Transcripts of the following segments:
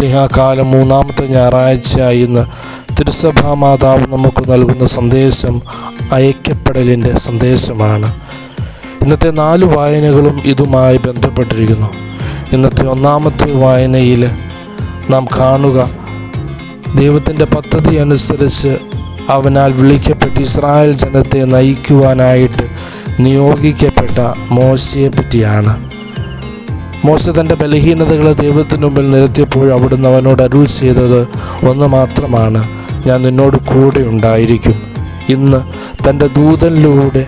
സ്ലിഹാകാലം മൂന്നാമത്തെ ഞായറാഴ്ച ഇന്ന് തിരുസഭാ മാതാവ് നമുക്ക് നൽകുന്ന സന്ദേശം അയക്കപ്പെടലിന്റെ സന്ദേശമാണ്. ഇന്നത്തെ നാല് വായനകളും ഇതുമായി ബന്ധപ്പെട്ടിരിക്കുന്നു. ഇന്നത്തെ ഒന്നാമത്തെ വായനയിൽ നാം കാണുക ദൈവത്തിന്റെ പദ്ധതി അനുസരിച്ച് അവനാൽ വിളിക്കപ്പെട്ട് ഇസ്രായേൽ ജനത്തെ നയിക്കുവാനായിട്ട് നിയോഗിക്കപ്പെട്ട മോശയെ പറ്റിയാണ് മോശ തന്റെ ബലഹീനതകളെ ദൈവത്തിനു മുമ്പിൽ നിരത്തിയപ്പോൾ അവിടുന്ന് അവനോട് അരുൾ ചെയ്തത് ഒന്ന് മാത്രമാണ്. ഞാൻ നിന്നോട് കൂടെ ഉണ്ടായിരിക്കും. ഇന്ന് തന്റെ ദൂതനിലൂടെ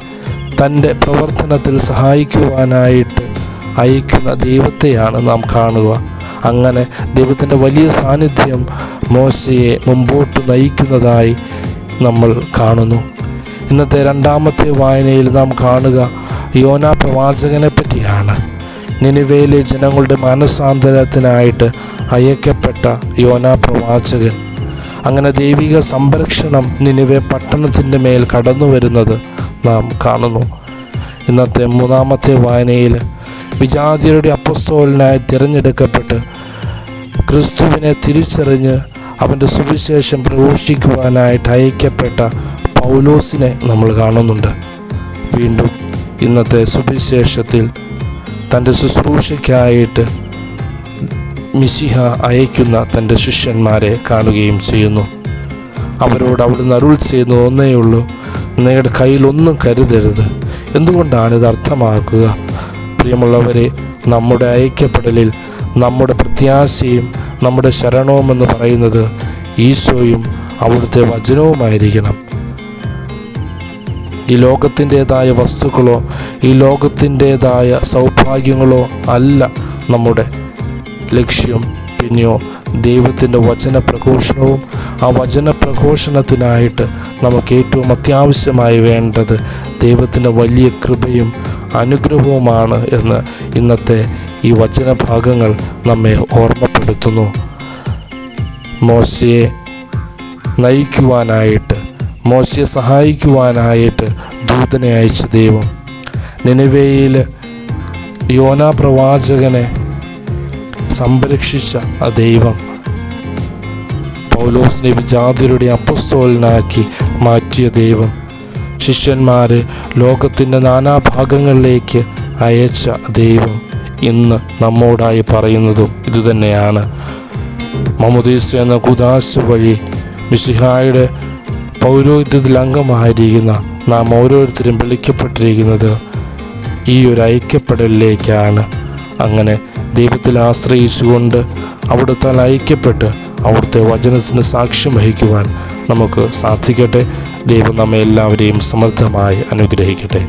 തന്റെ പ്രവർത്തനത്തിൽ സഹായിക്കുവാനായിട്ട് അയക്കുന്ന ദൈവത്തെയാണ് നാം കാണുക. അങ്ങനെ ദൈവത്തിന്റെ വലിയ സാന്നിധ്യം മോശയെ മുമ്പോട്ട് നയിക്കുന്നതായി നമ്മൾ കാണുന്നു. ഇന്നത്തെ രണ്ടാമത്തെ വായനയിൽ നാം കാണുക യോനാ പ്രവാചകനെ പറ്റിയാണ്. നിനിവയിലെ ജനങ്ങളുടെ മാനസാന്തരത്തിനായിട്ട് അയക്കപ്പെട്ട യോന പ്രവാചകൻ. അങ്ങനെ ദൈവിക സംരക്ഷണം നിലവെ പട്ടണത്തിന്റെ മേൽ കടന്നു വരുന്നത് നാം കാണുന്നു. ഇന്നത്തെ മൂന്നാമത്തെ വായനയിൽ വിജാതിയരുടെ അപ്പസ്തോലിനായി തിരഞ്ഞെടുക്കപ്പെട്ട് ക്രിസ്തുവിനെ തിരിച്ചറിഞ്ഞ് അവന്റെ സുവിശേഷം പ്രഘോഷിക്കുവാനായിട്ട് അയക്കപ്പെട്ട പൗലോസിനെ നമ്മൾ കാണുന്നുണ്ട്. വീണ്ടും ഇന്നത്തെ സുവിശേഷത്തിൽ തന്റെ ശുശ്രൂഷയ്ക്കായിട്ട് മിശിഹ അയക്കുന്ന തന്റെ ശിഷ്യന്മാരെ കാണുകയും ചെയ്യുന്നു. അവരോട് അവിടുന്ന് അരുൾ ചെയ്യുന്ന ഒന്നേ ഉള്ളൂ നിങ്ങളുടെ കയ്യിൽ ഒന്നും കരുതരുത്. എന്തുകൊണ്ടാണ് ഇത് അർത്ഥമാക്കുക? പ്രിയമുള്ളവരെ നമ്മുടെ ഐക്യപ്പെടലിൽ നമ്മുടെ പ്രത്യാശയും നമ്മുടെ ശരണവും എന്ന് പറയുന്നത് ഈശോയും അവിടുത്തെ വചനവുമായിരിക്കണം. ഈ ലോകത്തിന്റെതായ വസ്തുക്കളോ ഈ ലോകത്തിന്റെതായ സൗഭാഗ്യങ്ങളോ അല്ല നമ്മുടെ ലക്ഷ്യം. പിന്നെയോ ദൈവത്തിന്റെ വചന പ്രഘോഷണവും ആ വചന പ്രഘോഷണത്തിനായിട്ട് നമുക്ക് ഏറ്റവും അത്യാവശ്യമായി വേണ്ടത് ദൈവത്തിന്റെ വലിയ കൃപയും അനുഗ്രഹവുമാണ് എന്ന് ഇന്നത്തെ ഈ വചനഭാഗങ്ങൾ നമ്മെ ഓർമ്മപ്പെടുത്തുന്നു. മോശയെ നയിക്കുവാനായിട്ട് മോശയെ സഹായിക്കുവാനായിട്ട് ദൂതനെ അയച്ച ദൈവം. നിലവേയിൽ യോന പ്രവാചകനെ സംരക്ഷിച്ച ആ ദൈവം പൗലോസിനെ വിജാതിരുടെ അപ്പസ്തോലിനാക്കി മാറ്റിയ ദൈവം. ശിഷ്യന്മാരെ ലോകത്തിന്റെ നാനാഭാഗങ്ങളിലേക്ക് അയച്ച ദൈവം ഇന്ന് നമ്മോടായി പറയുന്നതും ഇതുതന്നെയാണ്. മമുദീസ് എന്ന കുദാശ വഴി മിശിഹായുടെ പൗരോഹിത്യത്തിൽ അംഗമായിരിക്കുന്ന നാം ഓരോരുത്തരും വിളിക്കപ്പെട്ടിരിക്കുന്നത് ഈ ഒരു ഐക്യപ്പെടലിലേക്കാണ്. അങ്ങനെ ദൈവത്തിൽ ആശ്രയിച്ചുകൊണ്ട് അവിടുത്തെ ഐക്യപ്പെട്ട് അവിടുത്തെ വചനത്തിന് സാക്ഷ്യം വഹിക്കുവാൻ നമുക്ക് സാധിക്കട്ടെ. ദൈവം നമ്മെ എല്ലാവരെയും സമൃദ്ധമായി അനുഗ്രഹിക്കട്ടെ.